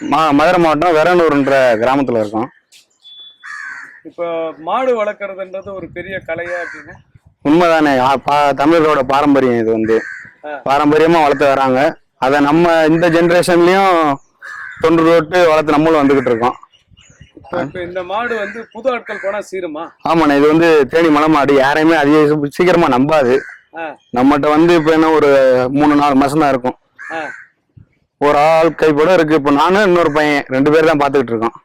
மா மதுரை மாவட்டம் வெரனூர்ன்ற கிராமத்துல இருக்கோம். இப்போ மாடு வளர்க்குறதுன்றது ஒரு பெரிய கலையா அப்படின்னு? உண்மைதானே. ஆ, பா- தமிழரோட பாரம்பரியம் இது வந்து. ஆ. பாரம்பரியமா வளர்த்து வராங்க. அதை நம்ம இந்த ஜென்ரேஷன்லயும் தொன்று தொட்டு வளர்த்து நம்மளும் வந்துகிட்டு இருக்கோம். இப்போ இப்போ இந்த மாடு வந்து புது ஆட்கள் போனா சீருமா? ஆமாண்ணே இது வந்து தேனி மலைமாடு யாரையுமே அதிக சீக்கிரமா நம்பாது. ஆ. நம்மகிட்ட வந்து இப்போ என்ன ஒரு மூணு நாலு மாசம் தான் இருக்கும். ஆ. ஒரு ஆள் கைப்பட இருக்கு. இப்போ நானும் இன்னொரு பையன் ரெண்டு பேர் தான் பார்த்துக்கிட்டு இருக்கோம்.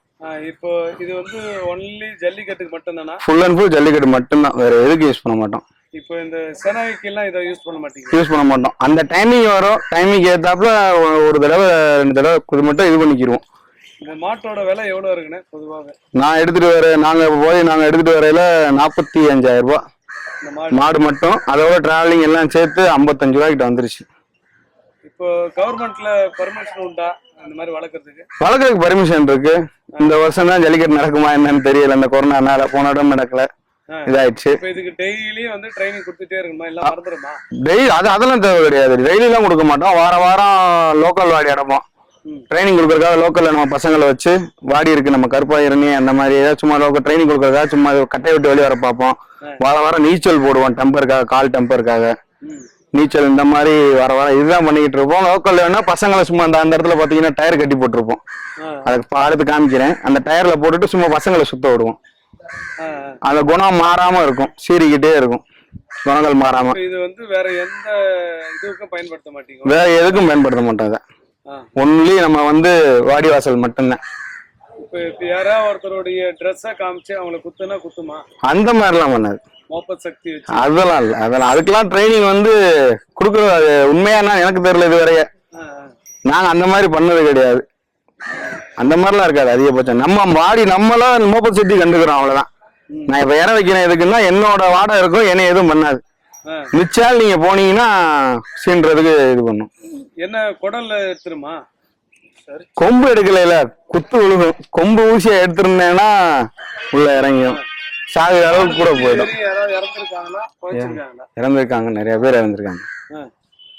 இப்போ இது வந்து ஒன்லி ஜல்லிக்கட்டுக்கு மட்டும்தானா? ஃபுல் அண்ட் ஃபுல் ஜல்லிக்கட்டு மட்டும்தான். வேற எதுக்கு யூஸ் பண்ண மாட்டோம். இப்போ இந்த செனாய்க்கெல்லாம் இதை யூஸ் பண்ண மாட்டீங்க யூஸ் பண்ண மாட்டோம். அந்த டைமிங் வரும். டைமிங் ஏத்தாப்புல ஒரு தடவை ரெண்டு தடவை இது மட்டும் இது பண்ணிக்கிருவோம். இந்த மாட்டோட விலை எவ்வளோ இருக்குண்ணே பொதுவாக நான் எடுத்துட்டு வர நாங்க போய் நாங்க எடுத்துட்டு வரையில நாற்பத்தி அஞ்சாயிரம் ரூபாய். மாடு. மட்டும். அதோட டிராவலிங் எல்லாம் சேர்த்து ஐம்பத்தஞ்சு ரூபாய்க்கிட்ட வந்துருச்சு. இப்போ கவர்மெண்ட்ல பர்மிஷன் உண்டா? இந்த மாதிரி வளர்க்குறதுக்கு? வளர்க்கறதுக்கு பர்மிஷன் இருக்கு. இந்த வருஷம் தான் ஜல்லிக்கட்டு நடக்குமா என்னன்னு தெரியல. இந்த கொரோனானால போன இடம் நடக்கல. இதாயிடுச்சு. இதுக்கு டெய்லியும் வந்து ட்ரைனிங் கொடுத்துட்டே இருக்கணுமா? இல்லை மறந்துடுமா? டெய்லி அது அதெல்லாம் தேவை கிடையாது. டெய்லி எல்லாம் கொடுக்க மாட்டோம். வார வாரம் லோக்கல் வாடி அடைப்போம். ம். ட்ரைனிங் கொடுக்கறதுக்காக லோக்கல்ல நம்ம பசங்களை வச்சு வாடி இருக்கு. நம்ம கருப்பாயிரணி அந்த மாதிரி ஏதாவது சும்மா லோக்கல் ட்ரைனிங் கொடுக்கறதுக்காக சும்மா கட்டை விட்டு வெளியே வர பார்ப்போம். வார வாரம் நீச்சல் போடுவோம் டெம்பருக்காக கால் டெம்பருக்காக நீச்சல் இந்த மாதிரி வர வர இதுதான் பண்ணிக்கிட்டு இருப்போம். லோக்கல்ல வேணா பசங்களை சும்மா அந்த அந்த இடத்துல பாத்தீங்கன்னா டயர் கட்டி போட்டிருப்போம். அதுக்கு பா- அடுத்து காமிக்கிறேன். அந்த டயர்ல போட்டுட்டு சும்மா பசங்களை சுத்த விடுவோம். அந்த குணம் மாறாம இருக்கும். சீறிக்கிட்டே இருக்கும். குணங்கள் மாறாம. இது வந்து வேற எந்த இதுக்கும் பயன்படுத்த மாட்டீங்க வேற எதுக்கும் பயன்படுத்த ஆ. ஒன்லி நம்ம வந்து வாடிவாசல் மட்டும்தான். இப்போ யாராவது ஒருத்தருடைய ட்ரெஸ்ஸை காமிச்சு அவங்கள குத்துனா குத்துமா? அந்த மாதிரிலாம் பண்ணாது. அதெல்லாம் இல்லை. அதெல்லாம் அதுக்கெல்லாம் ட்ரைனிங் வந்து கொடுக்குறது உண்மையானா எனக்கு தெரியல இது வரைய. நாங்க அந்த மாதிரி பண்ணது கிடையாது. அந்த மாதிரிலாம் இருக்காது அதிகபட்சம். நம்ம வாடி நம்மளும் மோப்ப சுத்தி கண்டுக்கிறோம் அவ்வளவுதான். நான் இப்ப இற வைக்கிறேன் எதுக்குன்னா என்னோட வாடகை இருக்கும் என்னை எதுவும் பண்ணாது. மிச்சால் நீங்க போனீங்கன்னா சீன்றதுக்கு இது பண்ணும். என்ன குடல்ல எடுத்துருமா? கொம்பு எடுக்கல குத்து விழுகும் கொம்பு ஊசியை எடுத்திருந்தேன்னா உள்ள இறங்கியும் சாகு அளவுக்கு கூட போயிடும். இறந்துருக்காங்க நிறைய பேர் இறந்துருக்காங்க.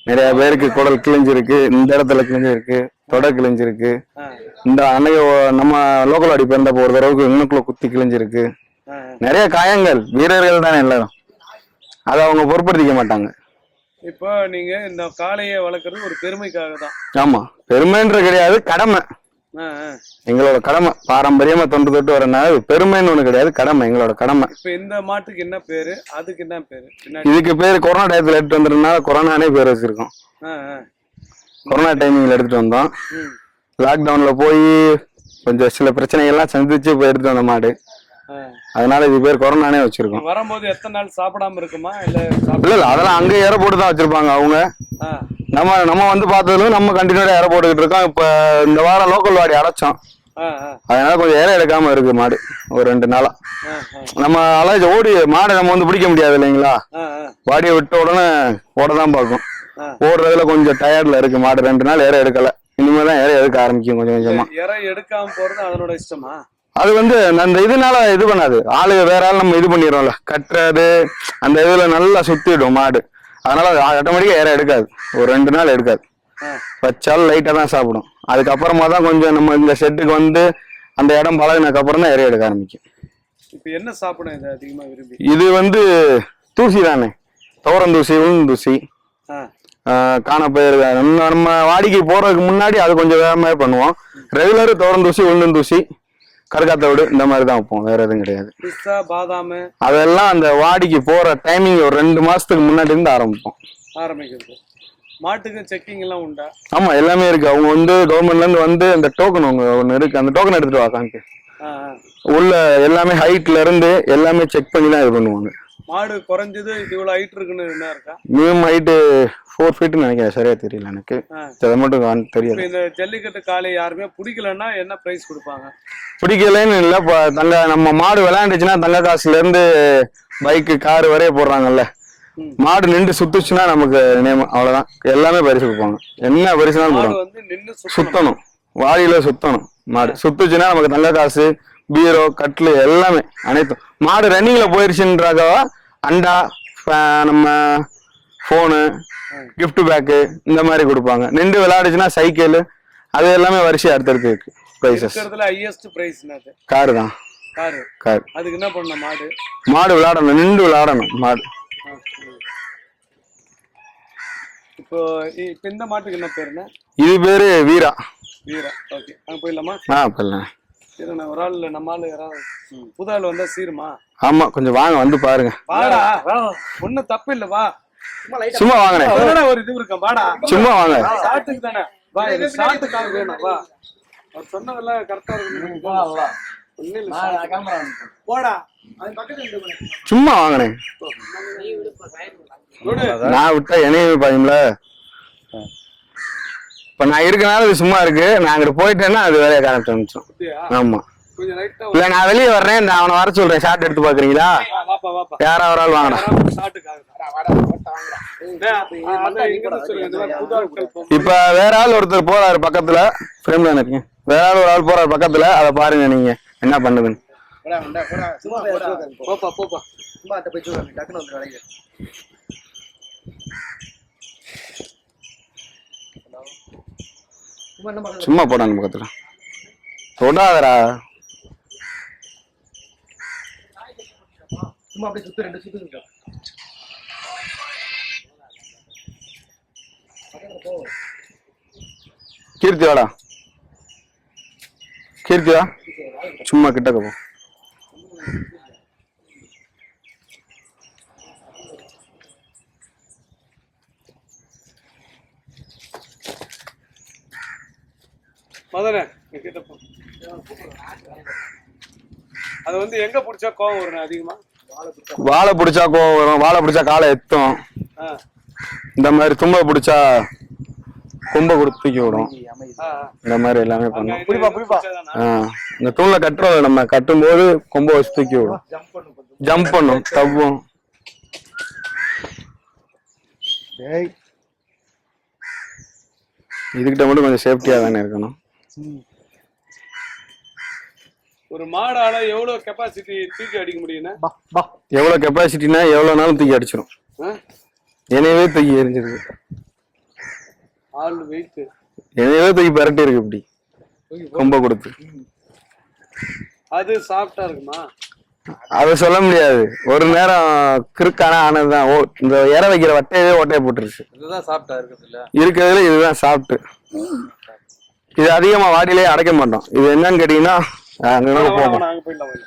நிறைய பேருக்கு குடல் கிழிஞ்சிருக்கு இந்த இடத்துல கிழிஞ்சிருக்கு தொடை கிழிஞ்சிருக்கு. இந்த அன்னைக்கு நம்ம லோக்கல் அடி பிறந்தப்போ ஒரு தடவைக்கு இன்னுக்குள்ள குத்தி கிழிஞ்சிருக்கு. நிறைய காயங்கள் வீரர்கள் தானே எல்லாரும். அதை அவங்க பொருட்படுத்திக்க மாட்டாங்க. இப்போ நீங்க இந்த காளையை வளர்க்குறது ஒரு பெருமைக்காக தான். ஆமா பெருமைன்ற கிடையாது கடமை. எங்களோட கடமை பாரம்பரியமா தொன்று தொட்டு வரனால பெருமைன்னு ஒண்ணு கிடையாது கடமை எங்களோட கடமை. இப்போ இந்த மாட்டுக்கு என்ன பேரு? அதுக்கு என்ன பேரு? இதுக்கு பேர் கொரோனா டயத்துல எடுத்து வந்ததுனால கொரோனானே பேர் வச்சிருக்கோம். கொரோனா டைமிங்ல எடுத்துட்டு வந்தோம். லாக்டவுன்ல போய் கொஞ்சம் சில பிரச்சனைகள்லாம் சந்திச்சு இப்போ எடுத்து வந்த மாடு. அதனால இது பேர் கொரோனானே வச்சிருக்கோம். வரும்போது எத்தனை நாள் சாப்பிடாம இருக்குமா? இல்ல இல்ல இல்ல அதெல்லாம் அங்கே ஏற போட்டு தான் வச்சிருப்பாங்க அவங்க. நம்ம நம்ம வந்து பார்த்ததுல நம்ம கண்டினியூடா ஏற போட்டுக்கிட்டு இருக்கோம். இப்ப இந்த வாரம் லோக்கல் வாடி அடைச்சோம். அதனால கொஞ்சம் ஏற எடுக்காம இருக்கு மாடு. ஒரு ரெண்டு நாளா. நம்ம அலைஞ்ச ஓடி மாடை நம்ம வந்து பிடிக்க முடியாது இல்லைங்களா? வாடியை விட்ட உடனே ஓட தான் பார்க்கும். ஓடுறதுல கொஞ்சம் டயர்ட்ல இருக்கு மாடு. ரெண்டு நாள் ஏற எடுக்கல. இனிமே தான் ஏற எடுக்க ஆரம்பிக்கும் கொஞ்சம் கொஞ்சமா. இறை எடுக்காம போறது அதனோட இஷ்டமா? அது வந்து அந்த இதனால இது பண்ணாது. ஆளு வேற ஆள் நம்ம இது பண்ணிடுறோம்ல. கட்டுறது அந்த இதுல நல்லா சுத்திடும் மாடு. அதனால அது ஆட்டோமேட்டிக்கா ஏற எடுக்காது. ஒரு ரெண்டு நாள் எடுக்காது. வச்சாலும் லைட்டா தான் சாப்பிடும். அதுக்கப்புறமா தான் கொஞ்சம் நம்ம இந்த ஷெட்டுக்கு வந்து அந்த இடம் பழகினதுக்கு அப்புறம் தான் இறைய எடுக்க ஆரம்பிக்கும். இப்போ என்ன சாப்பிடும் இது அதிகமா விரும்பி? இது வந்து தூசி தானே? தூசி உளுந்தூசி காணப்பயிர் நம்ம நம்ம வாடிக்கை போறதுக்கு முன்னாடி அது கொஞ்சம் வேகமாக பண்ணுவோம். ரெகுலர் தூசி உளுந்தூசி கருக்காத்த விடு இந்த மாதிரி தான் வைப்போம். வேற எதுவும் கிடையாது. பிஸ்தா பாதாம்? அதெல்லாம் அந்த வாடிக்கு போற டைமிங் ஒரு ரெண்டு மாசத்துக்கு முன்னாடி இருந்து ஆரம்பிப்போம். ஆரம்பிக்கிறது. மாட்டுக்கு செக்கிங் எல்லாம் உண்டா? ஆமா எல்லாமே இருக்கு. அவங்க வந்து கவர்மெண்ட்ல இருந்து வந்து அந்த டோக்கன் ஒன்று ஒன்று இருக்கு. அந்த டோக்கன் எடுத்துட்டு வா காமிக்கு ஆ, ஆ. உள்ள எல்லாமே ஹைட்ல இருந்து எல்லாமே செக் பண்ணி தான் இது பண்ணுவாங்க. மாடு குறைஞ்சது இவ்வளவு ஹைட் இருக்குன்னு என்ன இருக்கா? மினிமம் ஹைட்டு ஃபோர் ஃபீட்னு நினைக்கிறேன். சரியா தெரியல எனக்கு. அதை மட்டும் தெரியாது. இந்த ஜல்லிக்கட்டு காளை யாருமே பிடிக்கலன்னா என்ன பிரைஸ் கொடுப்பாங்க? பிடிக்கலன்னு இல்லை தங்க நம்ம மாடு விளையாண்டுச்சுன்னா தங்க காசுல இருந்து பைக்கு கார் வரைய போடுறாங்கல்ல. மாடு நின்று சுத்துச்சுன்னா நமக்கு நேம் அவ்வளவுதான். எல்லாமே பரிசு கொடுப்பாங்க என்ன பரிசுனாலும் நின்னு சுத்தணும். வாடியில சுத்தணும் மாடு. சுத்துச்சுன்னா நமக்கு தங்க காசு பீரோ கட்லு எல்லாமே அனைத்தும். மாடு ரன்னிங்ல போயிருச்சுன்றாகவா அண்டா நம்ம ஃபோனு gift பேக்கு இந்த மாதிரி கொடுப்பாங்க. நின்று விளையாடுச்சுன்னா சைக்கிள் அது எல்லாமே வரிசை அடுத்தடுத்து இருக்கு. ப்ரைசஸ் ஹையஸ்ட் பிரைஸ் காரு தான். காரு கார் அதுக்கு என்ன பண்ண மாடு? மாடு விளையாடணும் நின்று விளையாடணும் மாடு. இப்போ இ- இப்போ இந்த மாட்டுக்கு என்ன பேருண்ணே? இது பேரு வீரா. வீரா. ஓகே. அங்க போயிடலாமா? ஆ பண்ணலாம் இருண்ணே ஒரு ஆள் நம்ம ஆள் யாராவது? புது ஆள் வந்தா சீருமா? ஆமா கொஞ்சம் வாங்க வந்து பாருங்க. வாடா ஒண்ணும் தப்பு இல்ல வா. சும்மா வாங்கினேன் அதனால ஒரு இது இருக்கேன் வாடா. சும்மா வாங்க. ஷார்ட்டுக்கு தானே. வா ஷார்ட்டுக்காக வேணும் வா. அவர் சொன்னதெல்லாம் கரெக்டா இருக்கு வா வா. ஒண்ணும் இல்ல போடா. அது பக்கத்துல சும்மா வாங்கினேன் நான் விட்டா என்னையும் பாயும்ல? இப்ப நான் இருக்கனால இது சும்மா இருக்கு. நான் அங்கிட்டு போயிட்டேன்னா அது வேலையை காரணம் வந்துடும் ஆமா. கொஞ்சம் லைட்டா இல்ல நான் வெளியே வர்றேன். இந்த அவனை வர சொல்றேன். ஷார்ட் எடுத்து பாக்குறீங்களா? யாரா ஒரு ஆள் வாங்கினா இப்ப வேற ஆள் ஒருத்தர் போறாரு பக்கத்துல. ஃப்ரேம்ல இருக்கீங்க வேற ஆள் ஒரு ஆள் போறாரு பக்கத்துல. அதை பாருங்க நீங்க. என்ன பண்ணுதுன்னு போப்பா போப்பா. சும்மா போடா அந்த பக்கத்துல தொடாதடா. சும்மா அப்படியே சுத்து ரெண்டு சுத்து கீர்த்தி வாடா. கீர்த்தி வா சும்மா கிட்டக்க போ போ. அது வந்து எங்க புடிச்சா கோவம் வரும் அதிகமா? வாழை பிடிச்சா கோவம் வரும் வாழை பிடிச்சா காலை எத்தும். இந்த மாதிரி தும்ப பிடிச்சா கொம்ப கொடுத்து தூக்கி விடும். இந்த மாதிரி எல்லாமே பண்ணும். இந்த தூண்ல கட்டுறோம் நம்ம கட்டும்போது கொம்ப வச்சு தூக்கி விடும். ஜம்ப் பண்ணும் டேய். இதுகிட்ட மட்டும் கொஞ்சம் சேஃப்டியா தானே இருக்கணும். ஒரு மாடால எவ்வளவு கெப்பாசிட்டி தூக்கி அடிக்க முடியும்னா? எவ்வளவு கெப்பாசிட்டினா எவ்வளவு நாளும் தூக்கி அடிச்சிடும் ஆ? என்னையவே தூக்கி எரிஞ்சிருக்கு ஆள் வெயிட் என்னையவே தூக்கி பரட்டி இருக்கு இப்படி. கொம்ப கொடுத்து. அது சாஃப்டா இருக்குமா? அதை சொல்ல முடியாது. ஒரு நேரம் கிறுக்கான ஆனதுதான் ஓ இந்த இற வைக்கிற வட்டையவே ஓட்டையை போட்டுருச்சு. இதுதான் சாஃப்டா இருக்குது இல்ல இருக்கிறதுல இதுதான் சாப்பிட்டு இது அதிகமா வாடியிலே அடைக்க மாட்டோம். இது என்னன்னு கேட்டீங்கன்னா அங்க போகும் அங்க போயிடலாம் வாங்க.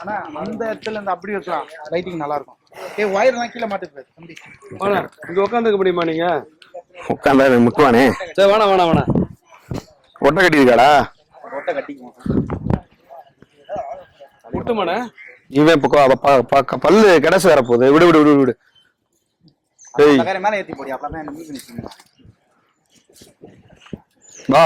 ஆனா அந்த இடத்துல இருந்து அப்படி வைக்கலாம் லைட்டிங் நல்லா இருக்கும். ஏய் ஒயர் எல்லாம் கீழே மாட்டுது தம்பி. வாண்ணா, இங்க உட்காந்துக்க முடியுமா நீங்க? உட்காந்தா முட்டுவானே. சரி வேணா வேணா வேணா ஒட்டை கட்டியிருக்காடா? ரொட்டை கட்டிக்குவோம். முட்டுமாண்ணே இவன் இப்போ பல்லு கடைசி வரப்போகுது. விடு விடு விடு விடு. டேய் மேல போடி வா.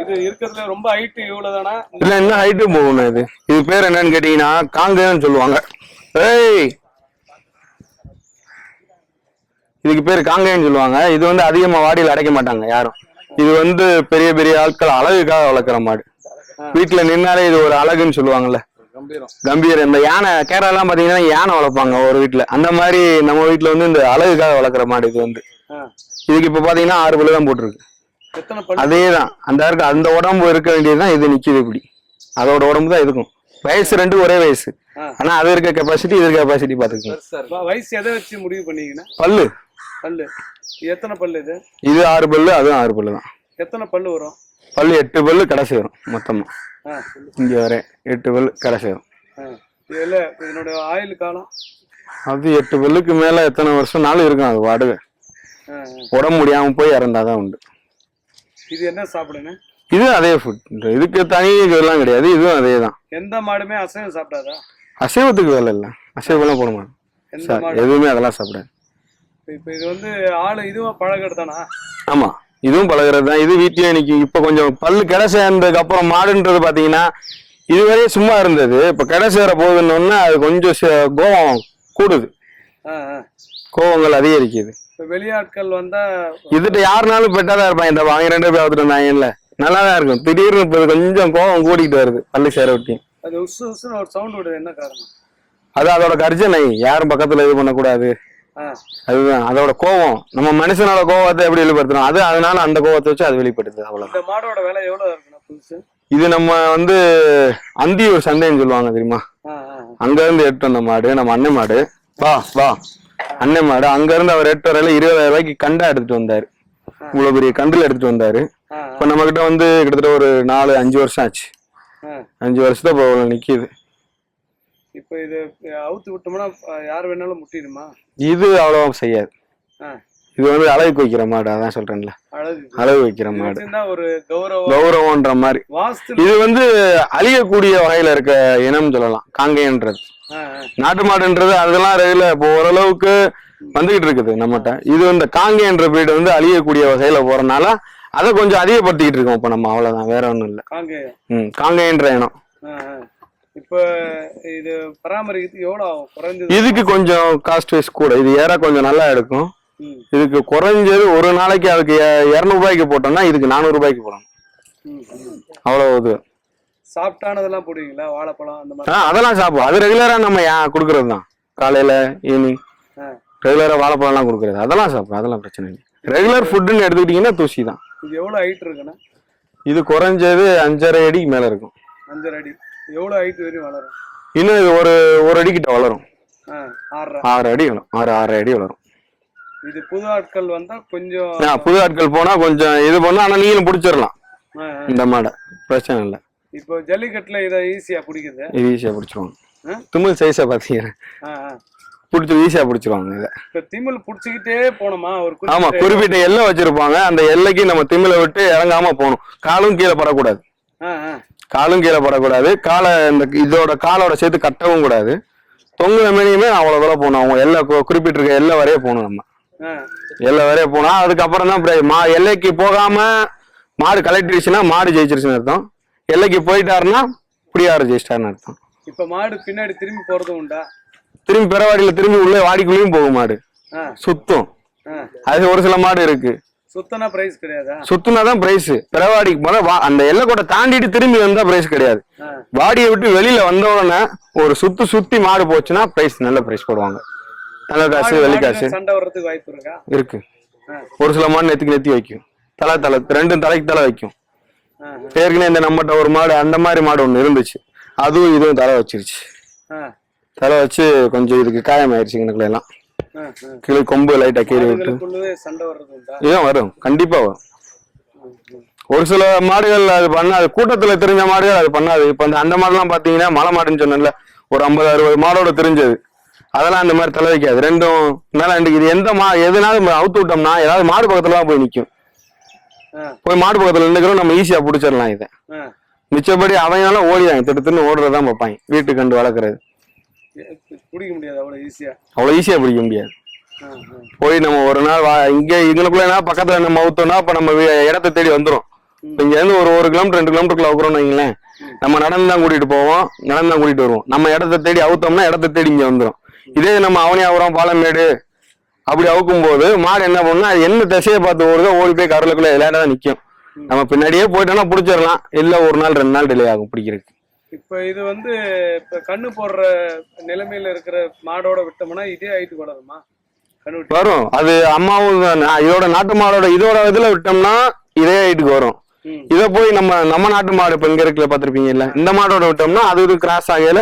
இது இருக்கிறதுல ரொம்ப ஹைட் இவ்வளவுதானா? இல்ல இன்னும் ஹைட்டு போகணும் இது? இது பேர் என்னன்னு கேட்டீங்கன்னா காங்கன்னு சொல்லுவாங்க. ஏய்! இதுக்கு பேர் காங்கேயன்னு சொல்லுவாங்க. இது வந்து அதிகமா வாடியில் அடைக்க மாட்டாங்க யாரும். இது வந்து பெரிய பெரிய ஆட்கள் அழகுக்காக வளர்க்குற மாடு. வீட்டுல நின்னாலே இது ஒரு அழகுன்னு சொல்லுவாங்கல்ல. கம்பீரம். இந்த யானை கேரளாலாம் பாத்தீங்கன்னா யானை வளர்ப்பாங்க ஒரு வீட்டுல அந்த மாதிரி நம்ம வீட்டுல வந்து இந்த அழகுக்காக வளர்க்குற மாடு இது வந்து. இதுக்கு இப்ப பாத்தீங்கன்னா ஆறு பல்லு தான் போட்டிருக்கு. அதேதான். அந்த இருக்கு அந்த உடம்பு இருக்க வேண்டியதுதான் இது நிக்குது இப்படி. அதோட உடம்பு தான் இதுக்கும். வயசு ரெண்டு ஒரே வயசு. ஆனா அது இருக்க கெப்பாசிட்டி இது இருக்க கெப்பாசிட்டி பாத்துக்கோங்க. வயசு எதை வச்சு முடிவு பண்ணீங்கன்னா? பல்லு. பல்லு. எத்தனை பல்லு இது? இது ஆறு பல்லு அதுவும் ஆறு பல்லு தான் எத்தனை பல்லு வரும்? பல்லு எட்டு பல்லு கடைசி வரும் மொத்தமா. இங்க வர எட்டு பல்லு கடைசி வரும் ஆ. இதுல இதனோட ஆயுள் காலம்? அது எட்டு பல்லுக்கு மேல எத்தனை வருஷம் நாளும் இருக்கும் அது வாடகை. உடம்பு முடியாம போய் இறந்தாதான் உண்டு. இது என்ன சாப்பிடுங்க? இது அதே ஃபுட் இதுக்கு தனி இதெல்லாம் கிடையாது இதுவும் அதே தான் எந்த மாடுமே அசைவம் சாப்பிடாதா? அசைவத்துக்கு வேலை இல்லை. அசைவம்லாம் போட மாட்டோம். எதுவுமே அதெல்லாம் சாப்பிடாது. இப்ப இது வந்து ஆளு இதுவும் பழகிறது தானா ஆமா. இதுவும் பழகிறது தான் இது வீட்லயே இன்னைக்கு இப்ப கொஞ்சம் பல்லு கடை சேர்ந்ததுக்கு அப்புறம் மாடுன்றது பாத்தீங்கன்னா இதுவரையே சும்மா இருந்தது. இப்ப கடை சேர போகுதுன்னு அது கொஞ்சம் கோவம் கூடுது. கோவங்கள் அதிகரிக்குது. வெளியாட்கள் வந்தா இதுட்ட யாருனாலும் பெட்டாதான் இருப்பாங்க. இந்த வாங்க ரெண்டு பேர் பார்த்துட்டு வந்தாங்கல்ல நல்லா தான் இருக்கும். திடீர்னு இப்ப கொஞ்சம் கோவம் கூடிக்கிட்டு வருது பல்லு சேர விட்டியும் அது உசு உசுன்னு ஒரு சவுண்ட் விடுது. என்ன காரணம்? அது அதோட கர்ஜனை யாரும் பக்கத்துல இது பண்ணக்கூடாது. அதுதான் அதோட கோவம். நம்ம மனுஷனோட கோவத்தை எப்படி வெளிப்படுத்துறோம்? அது அதனால அந்த கோவத்தை வச்சு அது வெளிப்படுத்துது அவ்வளவு இந்த மாடோட விலை எவ்வளவு இருக்குண்ணா புதுசு? இது நம்ம வந்து அந்தியூர் சந்தைன்னு சொல்லுவாங்க தெரியுமா. அங்க இருந்து எடுத்து வந்த மாடு நம்ம அண்ணன் மாடு. வா வா. அண்ணன் மாடு அங்க இருந்து அவர் எட்டு வரையில இருபதாயிரம் ரூபாய்க்கு கண்டா எடுத்துட்டு வந்தாரு. இவ்வளவு பெரிய கண்டுல எடுத்துட்டு வந்தாரு. இப்ப நம்ம கிட்ட வந்து கிட்டத்தட்ட ஒரு நாலு அஞ்சு வருஷம் ஆச்சு. அஞ்சு வருஷத்துல இப்போ நிக்குது. இப்ப இது அவுத்து விட்டோம்னா யார் வேணாலும் முட்டிடுமா? இது அவ்வளவா செய்யாது. இது வந்து அழகுக்கு வைக்கிற மாடு அதான் சொல்றேன்ல. அழகு அழகு வைக்கிற மாடு. ஒரு கௌரவம் கௌரவம்ன்ற மாதிரி இது வந்து அழியக்கூடிய வகையில இருக்க இனம் சொல்லலாம் ஆ. நாட்டு மாடுன்றது அதெல்லாம் ரெகுலர் இப்போ ஓரளவுக்கு வந்துகிட்டு இருக்குது நம்மகிட்ட. இது இந்த காங்கேயன்ற breed வந்து அழியக்கூடிய வகையில போறனால அதை கொஞ்சம் அதிகப்படுத்திக்கிட்டு இருக்கோம் இப்போ நம்ம அவ்வளவுதான் வேற ஒண்ணும் இல்ல. ம் காங்கேயன்ற இனம். இப்ப இது பராமரிக்கிறதுக்கு எவ்வளவு ஆகும்? குறைஞ்சது? இதுக்கு கொஞ்சம் காஸ்ட் வைஸ் கூட. இது ஏற கொஞ்சம் நல்லா எடுக்கும். இதுக்கு குறைஞ்சது ஒரு நாளைக்கு அதுக்கு இரநூறு ரூபாய்க்கு போட்டோம்னா இதுக்கு நானூறு ரூபாய்க்கு போடணும். அவ்வளவு இது. சாப்பிட்டானதெல்லாம் போடுவீங்களா? வாழைப்பழம் அந்த மாதிரி? ஆ அதெல்லாம் சாப்பிடும் அது ரெகுலரா நம்ம கொடுக்கறது தான். காலையில ஈவினிங் ஆ. ரெகுலரா வாழைப்பழம்லாம் கொடுக்கறது. அதெல்லாம் சாப்பிடும் அதெல்லாம் பிரச்சனை இல்லை. ரெகுலர் ஃபுட்டுன்னு எடுத்துக்கிட்டீங்கன்னா தூசி தான். இது எவ்வளவு ஹைட் இருக்குண்ணா? இது குறைஞ்சது அஞ்சரை அடிக்கு மேல இருக்கும். அஞ்சரை அடி. எவ்வளவு ஹைட் வரையும் வளரும்? இன்னும் இது ஒரு ஒரு அடி கிட்ட வளரும் ஆறு அடி வளரும். ஆறு ஆறு அடி வளரும். இது புது ஆட்கள் வந்தா கொஞ்சம் புது ஆட்கள் போனா கொஞ்சம் இது பண்ணா ஆனா நீங்களும் பிடிச்சிடலாம். இந்த மாடை. பிரச்சனை இல்லை. இப்போ ஜல்லிக்கட்டுல இதை ஈஸியா பிடிக்குது. இது ஈஸியா பிடிச்சிருவாங்க? தும்மல் சைஸா பாத்தீங்கன்னா. பிடிச்சி ஈஸியா பிடிச்சிருவாங்க இதை. இப்ப திமில் புடிச்சுக்கிட்டே போனோமா? ஒரு ஆமா குறிப்பிட்ட- எல்லை வச்சிருப்பாங்க. அந்த எல்லைக்கு நம்ம திமில விட்டு இறங்காம போகணும். காலும் கீழே படக்கூடாது. காலும் கீழே படக்கூடாது. காலை இந்த இதோட காலோட சேர்த்து கட்டவும் கூடாது. தொங்குற மேனியுமே அவ்வளவு தூரம் போகணும். அவங்க எல்லை குறிப்பிட்டிருக்க எல்லை வரைய போகணும் நம்ம. எல்லை வரைய போனா அதுக்கப்புறம் தான் மா எல்லைக்கு போகாம மாடு கலெக்டிருச்சுன்னா மாடு ஜெயிச்சிருச்சுன்னு அர்த்தம். எல்லைக்கு போயிட்டாருன்னா பிடியாரு ஜெயிச்சிட்டாருன்னு அர்த்தம். இப்ப மாடு பின்னாடி திரும்பி போறதும் உண்டா? திரும்பி பிறவாடியில திரும்பி உள்ளே வாடிக்குள்ளேயும் போகும் மாடு. சுத்தம். அது ஒரு சில மாடு இருக்கு. சுத்தனா பிரைஸ் கிடையாதா? சுத்துனா தான் பிரைஸ் பிறவாடிக்கு போனா வா- அந்த எல்லை கோட்டை தாண்டிட்டு திரும்பி வந்தா பிரைஸ் கிடையாது. வாடியை விட்டு வெளியில வந்த உடனே ஒரு சுத்து சுத்தி மாடு போச்சுன்னா பிரைஸ் நல்ல பிரைஸ் போடுவாங்க. நல்ல காசு மாடு- வெள்ளி மாடுல காசு. சண்டை வர்றதுக்கு வாய்ப்பு இருக்கா? இருக்கு. ஒரு சில மாடு நெத்திக்கு நெத்தி வைக்கும். தலை தலை ரெண்டும் தலைக்கு தலை வைக்கும். ஏற்கனவே இந்த நம்மகிட்ட ஒரு மாடு அந்த மாதிரி மாடு ஒண்ணு இருந்துச்சு. அதுவும் இதுவும் தலை வச்சிருச்சு. தலை வச்சு கொஞ்சம் இதுக்கு காயம் ஆயிடுச்சு எனக்குள்ள எல்லாம். கீழே கொம்பு லைட்டா கீழே விட்டு. இதுவும் வரும்? கண்டிப்பா வரும். ஒரு சில மாடுகள் அது பண்ணாது. கூட்டத்துல தெரிஞ்ச மாடுகள் அது பண்ணாது. இப்ப அந்த அந்த மாடுலாம் பாத்தீங்கன்னா மலை மாடுன்னு சொன்னேன்ல ஒரு ஐம்பது அறுபது மாடோட தெரிஞ்சது. அதெல்லாம் அந்த மாதிரி தலை வைக்காது. ரெண்டும் மேல இது எந்த மா எதுனாலும் அவுத்து விட்டோம்னா ஏதாவது மாடு பக்கத்துல தான் போய் நிக்கும். ஆ, போய் மாடு பக்கத்துல நின்னுக்கிறோம் நம்ம ஈஸியா பிடிச்சிடலாம் இதை. மிச்சப்படி அவங்களாம் ஓடிவாங்க திட்டு தின்னு ஓடுறதான் பார்ப்பாங்க வீட்டுக்கு கண்டு வளர்க்குறது. பிடிக்க முடியாது அவ்வளவு ஈஸியா அவ்வளவு ஈஸியா பிடிக்க முடியாது. போய் நம்ம ஒரு நாள் வா இங்க இங்கனுக்குள்ள பக்கத்துல நம்ம அவுத்தோம்னா இப்ப நம்ம இடத்த தேடி வந்துரும். இப்ப இங்க இருந்து ஒரு ஒரு கிலோமீட்டர் ரெண்டு கிலோமீட்டருக்குள்ள அவுக்குறோம்னு வைங்களேன் நம்ம நடந்து தான் கூட்டிட்டு போவோம் நடந்து தான் கூட்டிட்டு வருவோம். நம்ம இடத்த தேடி அவுத்தோம்னா இடத்த தேடி இங்க வந்துரும். இதே நம்ம அவனியாபுரம் பாலமேடு அப்படி அவுக்கும் போது மாடு என்ன பண்ணும்னா அது என்ன திசையை பார்த்து ஓடுதோ ஓடி போய் கடலுக்குள்ள விளையாட தான் நிக்கும். நம்ம பின்னாடியே போயிட்டோம்னா பிடிச்சிடலாம். இல்ல ஒரு நாள் ரெண்டு நாள் டிலே ஆகும் பிடிக்கிறதுக்கு. இப்ப இது வந்து இப்ப கண்ணு போடுற நிலைமையில இருக்கிற மாடோட விட்டோம்னா இதே ஹைட்டு வளருமா கண்ணு வரும். அது அம்மாவும் இதோட நாட்டு மாடோட இதோட இதுல விட்டோம்னா இதே ஹைட்டுக்கு வரும். இத போய் நம்ம நம்ம நாட்டு மாடு இப்ப இங்க இருக்குல்ல பாத்திருப்பீங்க இல்ல இந்த மாடோட விட்டோம்னா அது இது கிராஸ் ஆகையில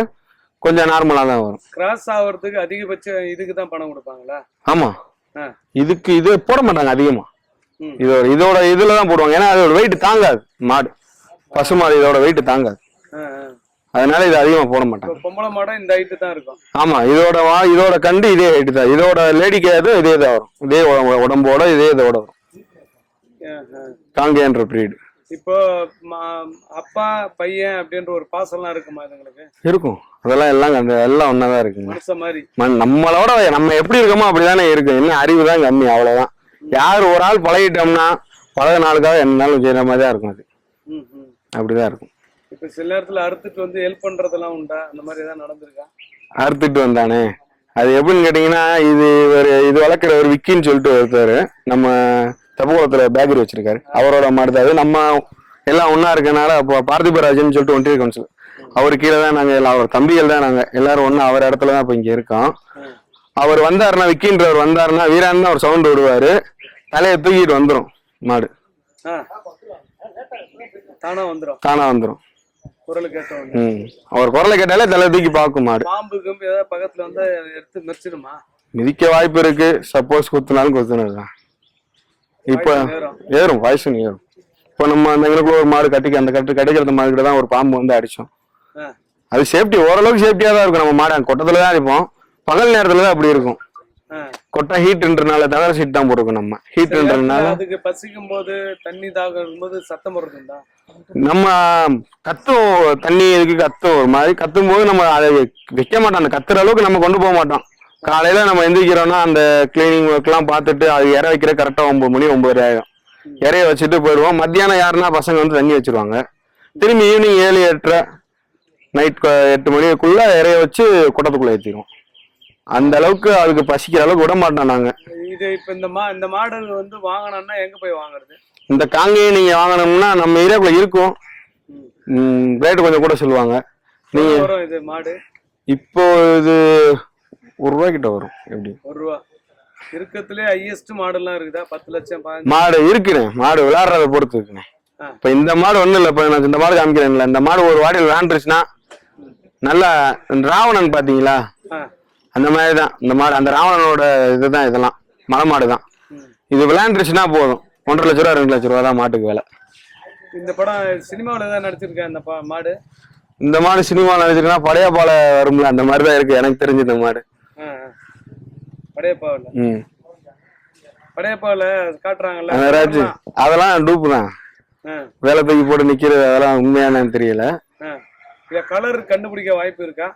கொஞ்சம் நார்மலா தான் வரும். கிராஸ் ஆகுறதுக்கு அதிகபட்சம் இதுக்கு தான் பணம் கொடுப்பாங்களா? ஆமா. இதுக்கு இது போட மாட்டாங்க அதிகமா. இதோட இதோட இதுல தான் போடுவாங்க. ஏன்னா அதோட வெயிட் தாங்காது மாடு. பசு மாடு இதோட வெயிட் தாங்காது. அதனால இது அதிகமா போட மாட்டாங்க. பொம்பளை மாடம் இந்த ஹைட்டு தான் இருக்கும். ஆமா இதோட வா இதோட கண்டு இதே ஹைட் தான். இதோட லேடி கேது இதே தான் வரும். இதே உடம்பு- உடம்போட இதே இதோட வரும். காங்கேன்ற பிரீடு இப்போ அப்பா பையன் அப்படின்ற ஒரு பாசம்லாம் இருக்குமா இதுங்களுக்கு? இருக்கும். அதெல்லாம் எல்லாம் அந்த எல்லாம் ஒன்னாதான் இருக்குங்க. மாதிரி. நம்மளோட நம்ம எப்படி இருக்கோமோ அப்படிதானே இருக்கு. என்ன அறிவு தான் கம்மி அவ்வளவுதான். யார் ஒரு ஆள் பழகிட்டோம்னா பழக நாளுக்காக என்னாலும் செய்யற மாதிரி தான் இருக்கும் அது. அப்படிதான் இருக்கும். இப்ப சில நேரத்துல அறுத்துட்டு வந்து ஹெல்ப் பண்றதெல்லாம் உண்டா? அந்த மாதிரி ஏதாவது நடந்திருக்கா? அறுத்துட்டு வந்தானே. அது எப்படின்னு கேட்டீங்கன்னா இது ஒரு இது வளர்க்குற ஒரு விக்கின்னு சொல்லிட்டு ஒருத்தர் நம்ம தெப்பகுளத்துல பேக்கரி வச்சிருக்காரு. அவரோட மாடு அது நம்ம எல்லாம் ஒண்ணா இருக்கனால அப்போ பார்த்திபராஜன் சொல்லிட்டு ஒன்றிய கவுன்சில் அவர் கீழே தான் நாங்க எல்லாம் அவர் தம்பிகள் தான் நாங்க. எல்லாரும் ஒண்ணு அவர் இடத்துல தான் இப்ப இங்க இருக்கோம். அவர் வந்தாருன்னா விக்கின்றவர் வந்தாருன்னா வீரான் அவர் சவுண்ட் விடுவாரு. தலையை தூக்கிட்டு வந்துரும் மாடு. தானா வந்துரும். தானா வந்துரும். குரல் கேட்டவொடனே ம். அவர் குரலை கேட்டாலே தலை தூக்கி பார்க்கும் மாடு பாம்பு கம்பு ஏதாவது பக்கத்துல வந்து எடுத்து மெரிச்சிடுமா மிதிக்க வாய்ப்பு இருக்கு. சப்போஸ் குத்துனாலும் குத்துனதுதான். இப்ப ஏறும். பாய்சன் ஏறும். இப்போ நம்ம அந்த எங்களுக்குள்ள ஒரு மாடு கட்டி அந்த கட்டு கட்டிக்கிற மாடு கிட்ட தான் ஒரு பாம்பு வந்து அடிச்சோம். அது சேஃப்டி ஓரளவுக்கு சேஃப்டியா தான் இருக்கும். நம்ம மாடு கொட்டத்துல தான் அடிப்போம். பகல் நேரத்துல தான் அப்படி இருக்கும். கொட்டை ஹீட்ன்றனால தகர சீட் தான் போட்டிருக்கோம் நம்ம. ஹீட்ன்றதுனால அதுக்கு பசிக்கும் போது தண்ணி தாகம் இருக்கும்போது சத்தம் போடுறதுண்டா? நம்ம கத்தும் தண்ணி இதுக்கு கத்தும்? ஒரு மாதிரி கத்தும் போது நம்ம அதை வைக்க மாட்டோம். அந்த கத்துற அளவுக்கு நம்ம கொண்டு போக மாட்டோம். காலையில நம்ம எந்திரிக்கிறோம்னா அந்த கிளீனிங் ஒர்க் எல்லாம் பார்த்துட்டு அது இற வைக்கிற கரெக்டா ஒன்பது மணி ஒன்பது ஆயிடும் இறைய வச்சுட்டு போயிடுவோம். மத்தியானம் யாருன்னா பசங்க வந்து தண்ணி வச்சிருவாங்க. திரும்பி ஈவினிங் ஏழு எட்டரை நைட் எட்டு மணிக்குள்ள இறைய வச்சு குட்டத்துக்குள்ள ஏற்றிடுவோம் அந்த அளவுக்கு அதுக்கு பசிக்கிற அளவுக்கு விட மாட்டோம் நாங்க. இது இப்ப இந்த மா இந்த மாடல் வந்து வாங்கணும்னா எங்க போய் வாங்குறது? இந்த காங்கையை நீங்க வாங்கணும்னா நம்ம ஏரியாக்குள்ள இருக்கும். ரேட்டு கொஞ்சம் கூட சொல்லுவாங்க. நீங்க இது மாடு? இப்போ இது ஒரு ரூபாய் கிட்ட வரும். எப்படி? ஒரு ரூபா. இருக்கத்துலயே ஹையஸ்ட் மாடல்லாம் இருக்குதா? பத்து லட்சம் மாடு இருக்குண்ணே. மாடு விளையாடுறத பொறுத்து இருக்குண்ணே. இப்ப இந்த மாடு ஒண்ணும் இல்ல. இப்ப நான் இந்த மாடு காமிக்கிறேன்ல. இந்த மாடு ஒரு வாடியில் விளையாண்டுருச்சுன்னா நல்லா ராவணன் பாத்தீங்களா. அந்த மாதிரி தான் இந்த மாடு அந்த ராவணனோட இதுதான் இதெல்லாம். மலை மாடு தான். இது விளையாண்டுருச்சுன்னா போதும். ஒன்றரை லட்ச ரூபா ரெண்டு லட்ச ரூபா தான் மாட்டுக்கு விலை. இந்த படம் சினிமாவில் தான் நடிச்சிருக்கேன் இந்த மாடு? இந்த மாடு சினிமா நினைச்சிருக்கா பழைய பாலை வரும்ல. அந்த மாதிரி தான் இருக்கு. எனக்கு தெரிஞ்சு இந்த மாடு. படையப்பாவில்? ம். படையப்பாவில் காட்டுறாங்கல்ல? ராஜு அதெல்லாம் டூப்பு தான். வேலை தூக்கி போட்டு நிக்கிறது அதெல்லாம் உண்மையானு தெரியல. கலர் கண்டுபிடிக்க வாய்ப்பு இருக்கா?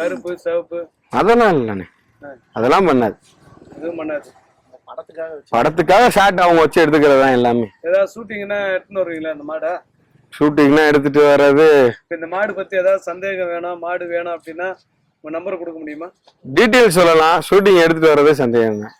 கருப்பு சிவப்பு? அதெல்லாம் இல்லைண்ணே. அதெல்லாம் பண்ணாது. எதுவும் பண்ணாது. படத்துக்காக ஷாட் அவங்க வச்சு எடுத்துக்கிறது தான் எல்லாமே. ஏதாவது ஷூட்டிங்னா எடுத்துன்னு வருவீங்களா இந்த மாடை? ஷூட்டிங்னா எடுத்துட்டு வர்றது. இந்த மாடு பத்தி ஏதாவது சந்தேகம் வேணும் மாடு வேணும் அப்படின்னா உங்க நம்பர் கொடுக்க முடியுமா? டீட்டெயில்ஸ் சொல்லலாம். ஷூட்டிங் எடுத்துட்டு வர்றதே சந்தேகம் தான்